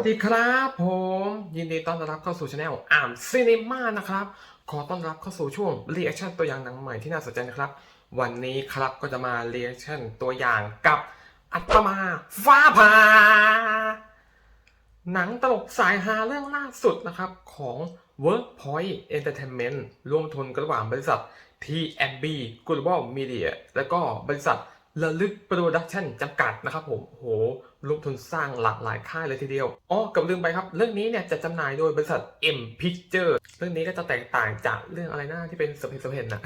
วัสดีครับผม ยินดีต้อนรับเข้าสู่ช anel อ่ามซีนีมานะครับ ขอต้อนรับเข้าสู่ช่วง reaction ตัวอย่างหนังใหม่ที่น่าสนใจนะครับ วันนี้ครับก็จะมา reaction ตัวอย่างกับอัตมาฟ้าผ่าหนังตลกสายฮาเรื่องล่าสุดนะครับของ Workpoint Entertainment ร่วมทุนกันระหว่างบริษัท TMB Global Media และก็บริษัทระลึกโปรดักชั่นจำกัดนะครับผมโห ร่วมทุนสร้างหลากหลายค่ายเลยทีเดียวอ๋อกับลืมไปครับ เรื่องนี้เนี่ยจะจำหน่ายโดยบริษัท M Picture เรื่องนี้ก็จะแตกต่างจากเรื่องอะไรนะที่เป็นสเปนสเปนนะ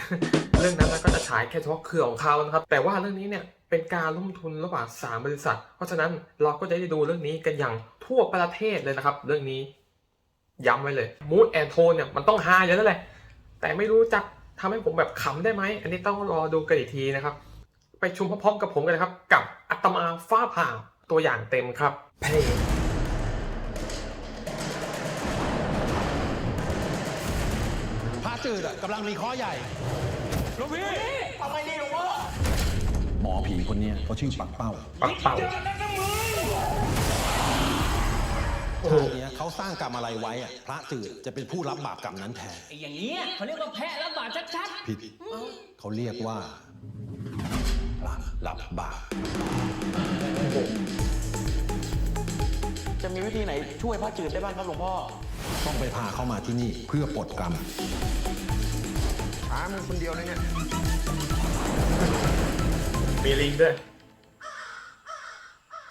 เรื่องนั้นนะก็จะฉายแค่เฉพาะเครือของเขานะครับ แต่ว่าเรื่องนี้เนี่ยเป็นการร่วมทุนระหว่างสามบริษัท เพราะฉะนั้นเราก็จะได้ดูเรื่องนี้กันอย่างทั่วประเทศเลยนะครับ เรื่องนี้ย้ำไว้เลยมูดแอนโทนเนี่ยมันต้องฮาอยู่แล้วแหละแต่ไม่รู้จะทำให้ผมแบบขำได้ไหม อันนี้ต้องรอดูกันอีกทีนะครับ ไปชมพร้อมๆกับผมกันนะครับ กับอัตมาฟ้าผ่า ตัวอย่างเต็มครับเพลงพระจืดอะกำลังมีข้อใหญ่หลวงพี่ทำไมดีหลวงพ่อหมอผีคนเนี้ยเขาชื่อปักเป้าปักเป่าชาติเนี้ยเขาสร้างกรรมอะไรไว้อะพระจืดจะเป็นผู้รับบาปกรรมนั้นแทนไอ้อย่างเงี้ยเขาเรียกว่าแพะรับบาปชัดผิดเขาเรียกว่า พระรับบาปจะมีวิธีไหนช่วยพระจืดได้บ้างครับหลวงพ่อ ต้องไปพาเขามาที่นี่เพื่อปลดกรรมมีลิงก์ด้วย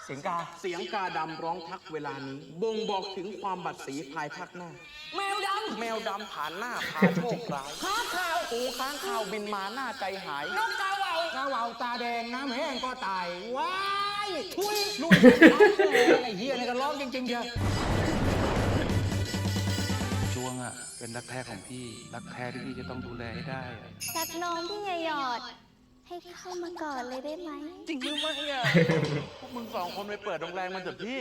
เสียงกา เสียงกาดำร้องทักเวลานี้ บ่งบอกถึงความบัดสีภายภาคหน้าๆแมวด แมวดำผ่านหน้าพาโชคร้ายำข้างข่าวปูค้างคาวบินมาหน้าใจหายนกกาเหว่ากระเหว่าตาแดงน้ำแห้งก็ตายว้ายทุยลุยไอ้เหี้ยนี่ก็ร้องจริงๆเชียวจวงอะเป็นรักแท้ของพี่ รักแท้ที่พี่จะต้องดูแลให้ได้อะรักน้องพี่อย่าหยอด ให้เข้ามาก่อนเลยได้ไหม จริงหรือไม่อะพวกมึงสองคนไปเปิดโรงแรมมันเถอะพี่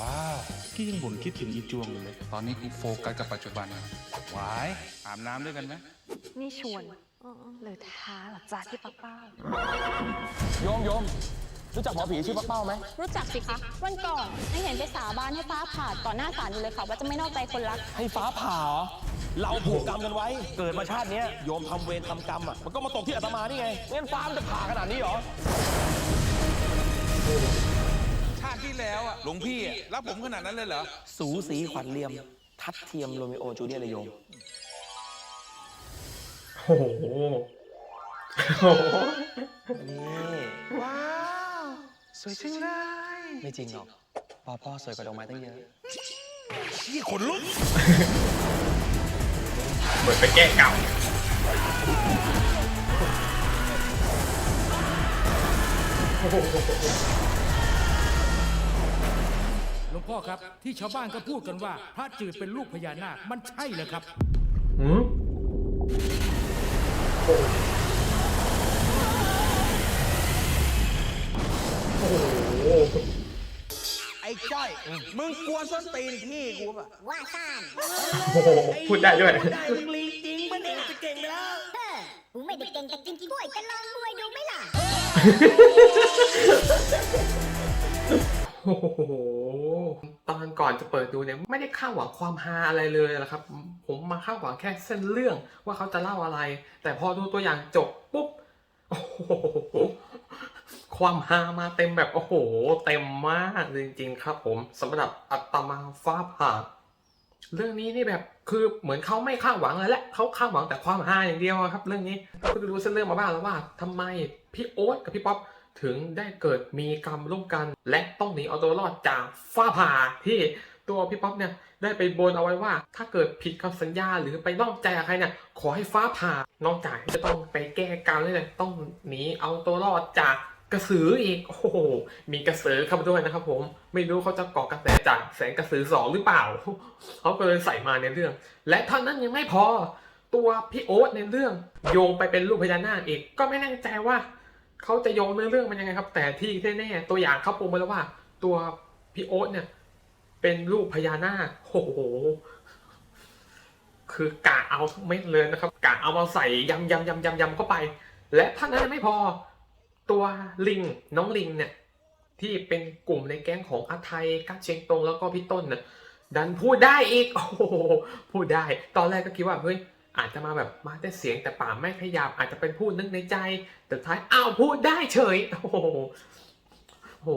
ว้าวพี่ยังบ่นคิดถึงอีจวงอยู่เลยตอนนี้กูโฟกัสกับปัจจุบันอะหวายอาบน้ำด้วยกันไหมนี่ชวนหรือท้าเหรอจ้าที่ปักเป้าโยมโยมรู้จักหมอผีชื่อปักเป้าไหมรู้จักสิคะ วันก่อนให้เห็นไปสาบานให้ฟ้าผ่าต่อหน้าศาลอยู่เลยค่ะ ว่าจะไม่นอกใจคนรัก ให้ฟ้าผ่าเหรอเราผูกกรรมกันไว้ เกิดมาชาติเนี้ยโยมทำเวรทำกรรมอะมันก็มาตกที่อาตมานี่ไงงั้นฟ้ามันจะผ่าขนาดนี้เหรอชาติที่ แล้วอะหลวงพี่อะรักผมขนาดนั้นเลยเหรอ สูสีขวัญเลียม ทัดเทียมโรมิโอจูเลียตเลยโยม โอ้โหโอ้โหนี่ว้าว สวยจังเลยไม่จริงหรอกพ่อพ่อสวยกว่าดอกไม้ตั้งเยอะพี่ขนลุกเหมือนไปแก้เก่าห ลวงพ่อครับ ที่ชาวบ้านก็พูดกันว่า พระจืดเป็นลูกพญานาค มันใช่เหรอครับ หืมไอ้จ้อย มึงกวนส้นตีนพี่กูป่ะว่าซ่านโอ้โหพูดได้ด้วย ได้มึงลีจริงปะเนี่ยจะเก่งไปแล้วเออกูไม่ได้เก่งแต่กินกล้วยจะลองมวยดูไหมล่ะ โอ้โห ตอนก่อนจะเปิดดูเนี่ยไม่ได้คาดหวังความฮาอะไรเลยนะครับ ผมมาคาดหวังแค่เส้นเรื่องว่าเขาจะเล่าอะไร แต่พอดูตัวอย่างจบปุ๊บโอ้โหความฮามาเต็มแบบโอ้โห เต็มมากจริงๆครับ ผมสำหรับอัตมาฟ้าผ่าเรื่องนี้นี่แบบคือเหมือนเขาไม่คาดหวังอะไรแหละเขาคาดหวังแต่ความฮาอย่างเดียวครับ เรื่องนี้เราก็รู้เส้นเรื่องมาบ้างแล้วว่าทำไมพี่โอ๊ตกับพี่ป๊อป ถึงได้เกิดมีกรรมร่วมกัน และต้องหนีเอาตัวรอดจากฟ้าผ่าที่ตัวพี่ป๊อปเนี่ยได้ไปบนเอาไว้ว่า ถ้าเกิดผิดคำสัญญาหรือไปนอกใจใครเนี่ยขอให้ฟ้าผ่านอกจากจะต้องไปแก้กรรมแล้วเนี่ยต้องหนีเอาตัวรอดจากกระสืออีกโอ้โหมีกระสือเข้ามาด้วยนะครับผมไม่รู้เขาจะก่อกระแสจากแสงกระสือสองหรือเปล่าเขาก็เลยใส่มาในเรื่อง และเท่านั้นยังไม่พอ ตัวพี่โอ๊ตในเรื่อง โยงไปเป็นลูกพญานาคอีกก็ไม่แน่ใจว่า เขาจะโยงเนื้อเรื่องมันยังไงครับ แต่ที่แน่ๆตัวอย่างเขาปูมาแล้วว่า ตัวพี่โอ๊ตเนี่ย เป็นลูกพญานาคโอ้โหคือกะเอาทุกเม็ดเลยนะครับกะเอามาใส่ยำยำยำยำยำเข้าไป และท่านั้นไม่พอตัวลิงน้องลิงเนี่ย ที่เป็นกลุ่มในแก๊งของอาไทยกัดเชียงตงแล้วก็พี่ต้นน่ะดันพูดได้อีก โอ้โหพูดได้ ตอนแรกก็คิดว่าเฮ้ย อาจจะมาแบบมาแต่เสียงแต่ปากไม่ขยับอาจจะเป็นพูดนึกในใจ แต่ท้ายอ้าวพูดได้เฉยโอ้โหโอ้โห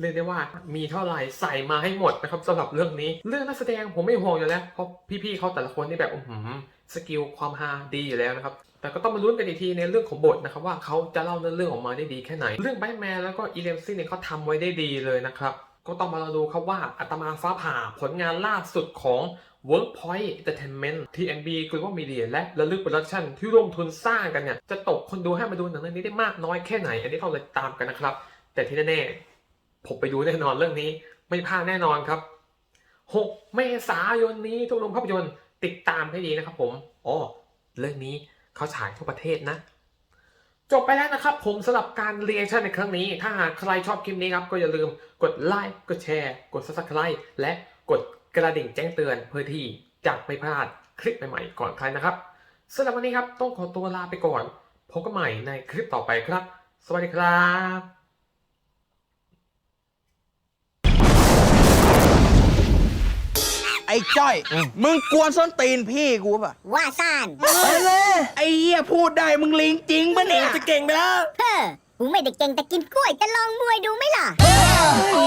เรียกได้ว่ามีเท่าไหร่ใส่มาให้หมดนะครับสำหรับเรื่องนี้ เรื่องนักแสดงผมไม่ห่วงอยู่แล้วเพราะพี่ๆเขาแต่ละคนนี่แบบอื้อหือสกิลความฮาดีอยู่แล้วนะครับ แต่ก็ต้องมาลุ้นกันอีกทีในเรื่องของบทนะครับว่าเขาจะเล่าเนื้อเรื่องออกมาได้ดีแค่ไหน เรื่องแบทแมนแล้วก็อีเลมซี่เนี่ยเขาทำไว้ได้ดีเลยนะครับ ก็ต้องมาดูครับว่าอัตมาฟ้าผ่าผลงานล่าสุดของ Workpoint Entertainment TNB Global Media และระลึกโปรดักชั่นที่ร่วมทุนสร้างกันเนี่ย จะตกคนดูให้มาดูหนังเรื่องนี้ได้มากน้อยแค่ไหน อันนี้ต้องเลยตามกันนะครับ แต่ที่แน่ๆ ผมไปดูแน่นอนเรื่องนี้ ไม่พลาดแน่นอนครับ 6 เมษายนนี้ทุกโรงภาพยนตร์ติดตามให้ดีนะครับผมอ๋อเรื่องนี้เขาฉายทั่วประเทศนะ จบไปแล้วนะครับผมสำหรับการเรียนชั่นในครั้งนี้ ถ้าหากใครชอบคลิปนี้ครับก็อย่าลืมกดไลค์กดแชร์ กด subscribe และกดกระดิ่งแจ้งเตือนเพื่อที่จะไม่พลาดคลิปใหม่ๆก่อนใครนะครับสำหรับวันนี้ครับต้องขอตัวลาไปก่อนพบกันใหม่ในคลิปต่อไปครับ สวัสดีครับ อ้จ้อย มึงกวนส้นตีนพี่กูป่ะว่าซ่านไอ้เหี้ยพูดได้มึงลิงจริงปะเนี่ยจะเก่งไปแล้วเฮ้อกูไม่ได้เก่งแต่กินกล้วยจะลองมวยดูไหมล่ะโอ้